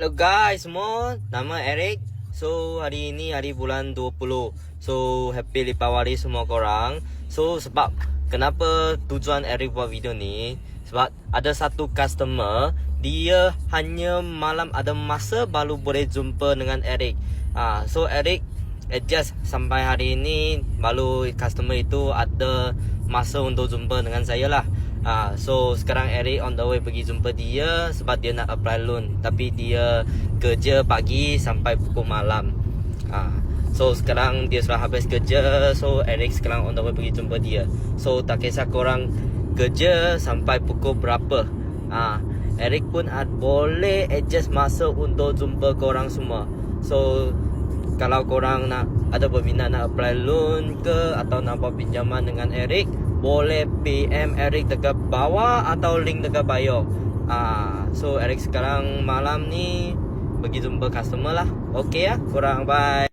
Hello guys semua, nama Eric. So hari ini hari bulan 20. So happy Lipawali semua korang. So sebab kenapa tujuan Eric buat video ni? Sebab ada satu customer dia hanya malam ada masa baru boleh jumpa dengan Eric. Ah, so Eric adjust sampai hari ini baru customer itu ada masa untuk jumpa dengan saya lah. Ah, so sekarang Eric on the way pergi jumpa dia sebab dia nak apply loan tapi dia kerja pagi sampai pukul malam. Ah, so sekarang dia sudah habis kerja so Eric sekarang on the way pergi jumpa dia. So tak kisah korang kerja sampai pukul berapa. Ah, Eric pun ad, boleh adjust masa untuk jumpa korang semua. So kalau korang nak ada berminat nak apply loan ke atau nak buat pinjaman dengan Eric boleh PM Eric dekat bawah atau link dekat bio. Ah so Eric sekarang malam ni pergi jumpa customer lah. Okay ya korang bye